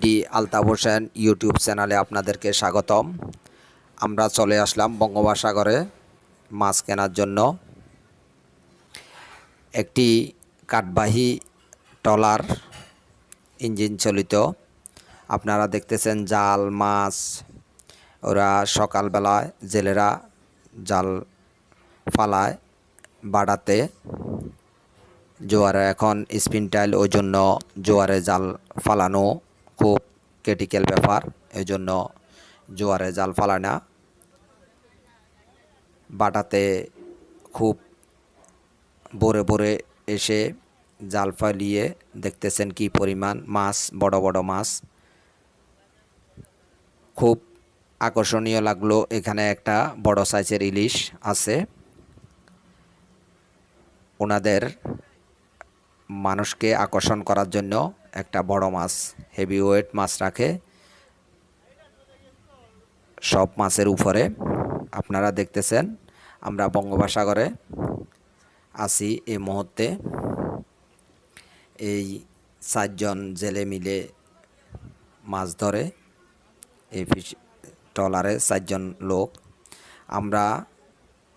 D Altaf Hossain YouTube চ্যানেলে আপনাদেরকে স্বাগতম। আমরা চলে আসলাম বঙ্গোপসাগরে মাছ কেনার জন্য। একটি কাঠবাহী ট্রলার, ইঞ্জিন চালিত। আপনারা দেখতেছেন জাল, মাছ, ওরা সকালবেলায় জেলেরা জাল ফালায় বাড়াতে। জোয়ারে এখন স্পিন টাইল, ওই জন্য জোয়ারে জাল ফালানো খুব ক্রিটিক্যাল ব্যাপার। এই জন্য জোয়ারে জাল ফালায় না। বাটাতে খুব ভোরে ভোরে এসে জাল ফালিয়ে দেখতেছেন কি পরিমাণ মাছ, বড় বড় মাছ। খুব আকর্ষণীয় লাগল এখানে একটা বড় সাইজের ইলিশ আছে। ওনাদের মানুষকে আকর্ষণ করার জন্য একটা বড় মাছ হেভি ওয়েট মাছ রাখে। সব মাছের উপরে, আপনারা দেখতেছেন, আমরা বঙ্গোপসাগরে আছি এই মুহূর্তে। এই চারজন জেলে মিলে মাছ ধরে, এই ফিশ ট্রলারে চারজন লোক। আমরা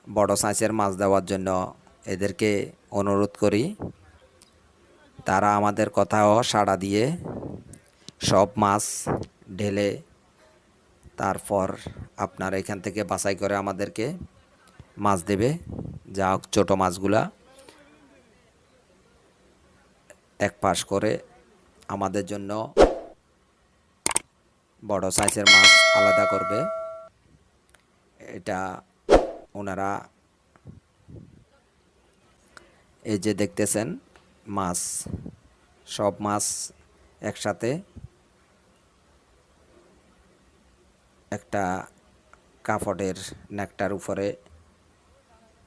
বড় সাইজের মাছ দেওয়ার জন্য এদেরকে অনুরোধ করি তারা আমাদের কথাও সাড়া দিয়ে সব মাছ ঢেলে তারপর আপনার এখান থেকে বাছাই করে আমাদেরকে মাছ দেবে। যা হোক ছোটো মাছগুলা এক পাশ করে আমাদের জন্য বড় সাইজের মাছ আলাদা করবে। এটা ওনারা এই যে দেখতেছেন মাছ, সব মাছ একসাথে একটা কাপড়ের নেকটার উপরে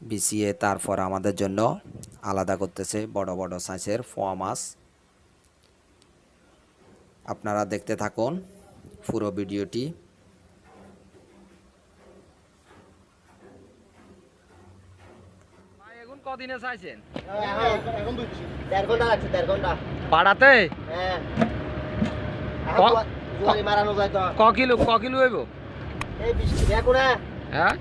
বিছিয়ে তারপর আমাদের জন্য আলাদা করতেছে বড় বড় সাইজের ফোয়া মাছ। আপনারা দেখতে থাকুন পুরো ভিডিওটি এখন কদিনে চাইছেন? পাড়াতে? হ্যাঁ। ক- কিলো ক কিলো হইব? হ্যাঁ।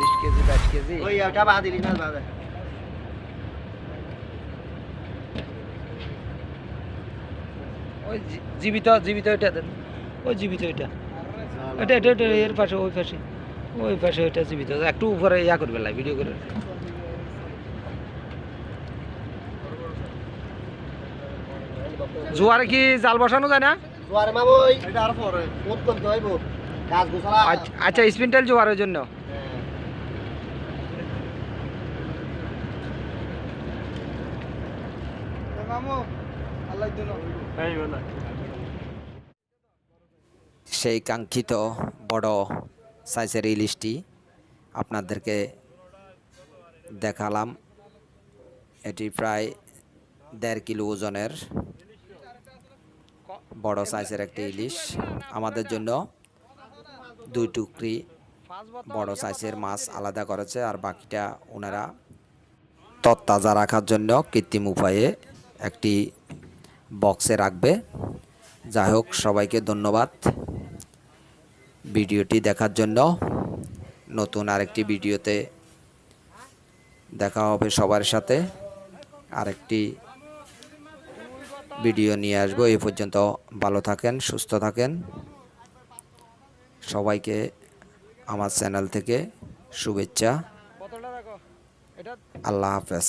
বিশ কেজি বাইশ কেজি? ওই ওটা বাদ দিলি না ওই জীবিত জীবিত ওইটা দেন। ওই জীবিত এটা এটা এটা এর পাশে ওই পাশে। ওই পাশে ওইটা জীবিত একটু উপরে ইয়া করবে লাই ভিডিও করে। জোয়ারে কি জাল বসানো যায় না? জুয়ারি মামু ওই এটা আর পরে মুত করতে হইব। গাছ গোছালা। আচ্ছা- আচ্ছা স্পিনটাইল জোয়ারের জন্য। হ্যাঁ। সেই কাঙ্ক্ষিত বড় সাইজের ইলিশটি আপনাদেরকে দেখালাম। এটি প্রায় দেড় কিলো ওজনের বড় সাইজের একটি ইলিশ। আমাদের জন্য দুই টুকরি বড় সাইজের মাছ আলাদা করেছে আর বাকিটা ওনারা তত্তাজা রাখার জন্য কৃত্রিম উপায়ে একটি বক্সে রাখবে। যাই হোক, সবাইকে ধন্যবাদ। ভিডিওটি দেখার জন্য নতুন আরেকটি ভিডিওতে দেখা হবে সবার সাথে। আরেকটি ভিডিও নিয়ে আসব। এই পর্যন্ত ভালো থাকেন সুস্থ থাকেন। সবাইকে আমার চ্যানেল থেকে শুভেচ্ছা। আল্লাহ হাফেজ।